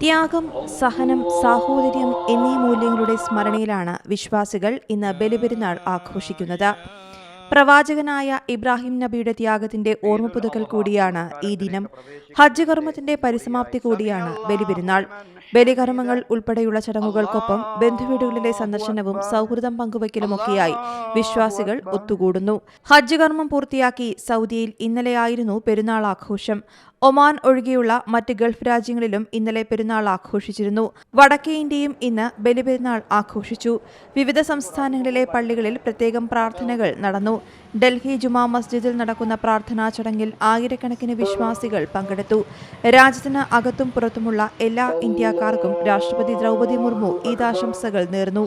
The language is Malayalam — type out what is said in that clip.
ത്യാഗം സഹനം സാഹോദര്യം എന്നീ മൂല്യങ്ങളുടെ സ്മരണയിലാണ് വിശ്വാസികൾ ഇന്ന് ബലിപെരുന്നാൾ ആഘോഷിക്കുന്നത്. പ്രവാചകനായ ഇബ്രാഹിം നബിയുടെ ത്യാഗത്തിന്റെ ഓർമ്മ പുതുക്കൽ കൂടിയാണ് ഈ ദിനം. ഹജ്ജ് കർമ്മത്തിന്റെ പരിസമാപ്തി കൂടിയാണ് ബലിപെരുന്നാൾ. ബലികർമ്മങ്ങൾ ഉൾപ്പെടെയുള്ള ചടങ്ങുകൾക്കൊപ്പം ബന്ധുവീടുകളിലെ സന്ദർശനവും സൗഹൃദം പങ്കുവയ്ക്കലുമൊക്കെയായി വിശ്വാസികൾ ഒത്തുകൂടുന്നു. ഹജ്ജ് കർമ്മം പൂർത്തിയാക്കി സൗദിയിൽ ഇന്നലെയായിരുന്നു പെരുന്നാൾ ആഘോഷം. ഒമാൻ ഒഴികെയുള്ള മറ്റ് ഗൾഫ് രാജ്യങ്ങളിലും ഇന്നലെ പെരുന്നാൾ ആഘോഷിച്ചിരുന്നു. വടക്കേ ഇന്ത്യയും ഇന്ന് ബലിപെരുന്നാൾ ആഘോഷിച്ചു. വിവിധ സംസ്ഥാനങ്ങളിലെ പള്ളികളിൽ പ്രത്യേകം പ്രാർത്ഥനകൾ നടന്നു. ഡൽഹി ജുമാ മസ്ജിദിൽ നടക്കുന്ന പ്രാർത്ഥനാ ചടങ്ങിൽ ആയിരക്കണക്കിന് വിശ്വാസികൾ പങ്കെടുത്തു. രാജ്യത്തിന് അകത്തും പുറത്തുമുള്ള എല്ലാ ഇന്ത്യക്കാർക്കും രാഷ്ട്രപതി ദ്രൗപദി മുർമു ഈദാശംസകൾ നേർന്നു.